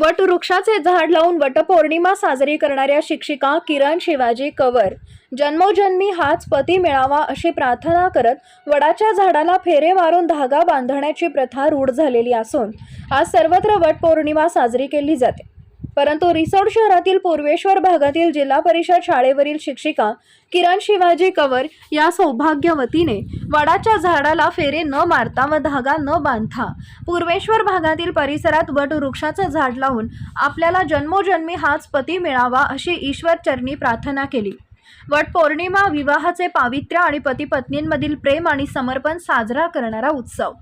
वटवृक्षाचे झाड लावून वटपौर्णिमा साजरी करणाऱ्या शिक्षिका किरण शिवाजी कवर. जन्मोजन्मी हाच पती मिळावा अशी प्रार्थना करत वडाच्या झाडाला फेरे मारून धागा बांधण्याची प्रथा रूढ झालेली असून आज सर्वत्र वटपौर्णिमा साजरी केली जाते. परंतु रिसोड शहरातील पूर्वेश्वर भागातील जिल्हा परिषद शाळेवरील शिक्षिका किरण शिवाजी कवर या सौभाग्यवतीने वडाच्या झाडाला फेरे न मारता व धागा न बांधता पूर्वेश्वर भागातील परिसरात वट वृक्षाचं झाड लावून आपल्याला जन्मोजन्मी हाच पती मिळावा अशी ईश्वरचरणी प्रार्थना केली. वट पौर्णिमा विवाहाचे पावित्र्य आणि पती पत्नींमधील प्रेम आणि समर्पण साजरा करणारा उत्सव.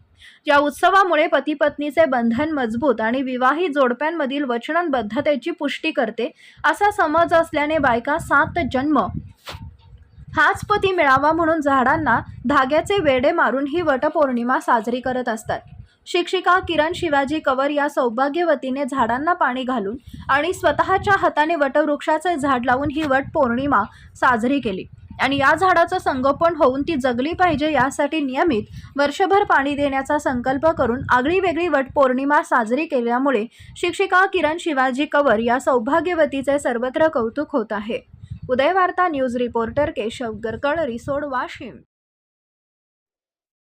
या उत्सवामुळे पती पत्नीचे बंधन मजबूत आणि विवाहित जोडप्यांमधील वचनबद्धतेची पुष्टी करते असा समज असल्याने बायका सात जन्म. हाच पती मिळावा म्हणून झाडांना धाग्याचे वेडे मारून ही वटपौर्णिमा साजरी करत असतात. शिक्षिका किरण शिवाजी कवर या सौभाग्यवतीने झाडांना पाणी घालून आणि स्वतःच्या हाताने वटवृक्षाचे झाड लावून ही वटपौर्णिमा साजरी केली. आणि या झाडाचं संगोपन होऊन ती जगली पाहिजे यासाठी नियमित वर्षभर पाणी देण्याचा संकल्प करून आगळी वेगळी वट पौर्णिमा साजरी केल्यामुळे शिक्षिका किरण शिवाजी कवर या सौभाग्यवतीचे सर्वत्र कौतुक होत आहे. Udayvarta news reporter Keshav Garkal Risod Washim.